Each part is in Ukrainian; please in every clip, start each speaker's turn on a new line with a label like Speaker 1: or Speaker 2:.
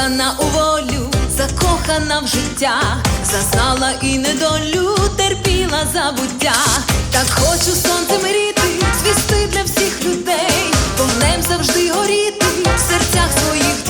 Speaker 1: закохана у волю, закохана в життя, зазнала і недолю, терпіла забуття, так хочу сонце мріти, звісти для всіх людей, повнем завжди горіти в серцях своїх.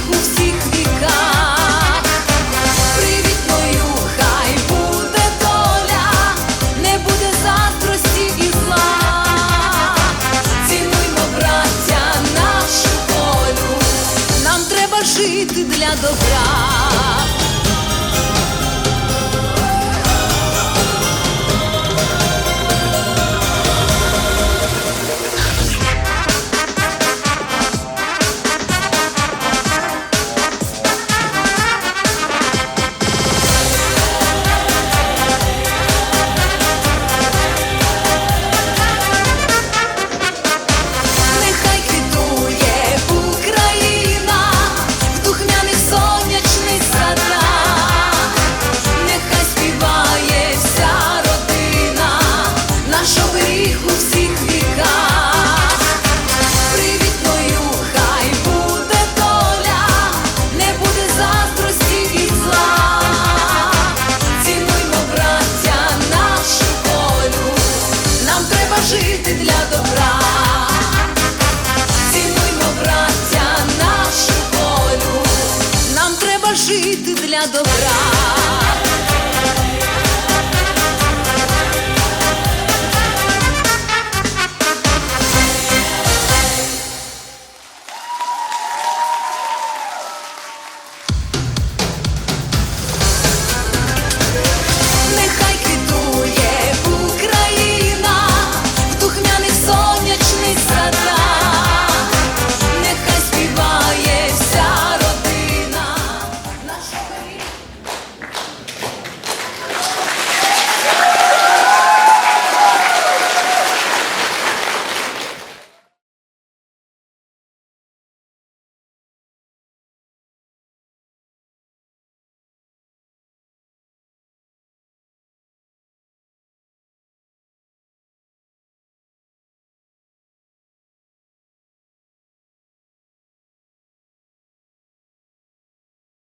Speaker 1: у всіх віках. Привітною хай буде доля, не буде заздрості і зла. Цінуймо, браття, нашу волю, нам треба жити для добра. жити для добра.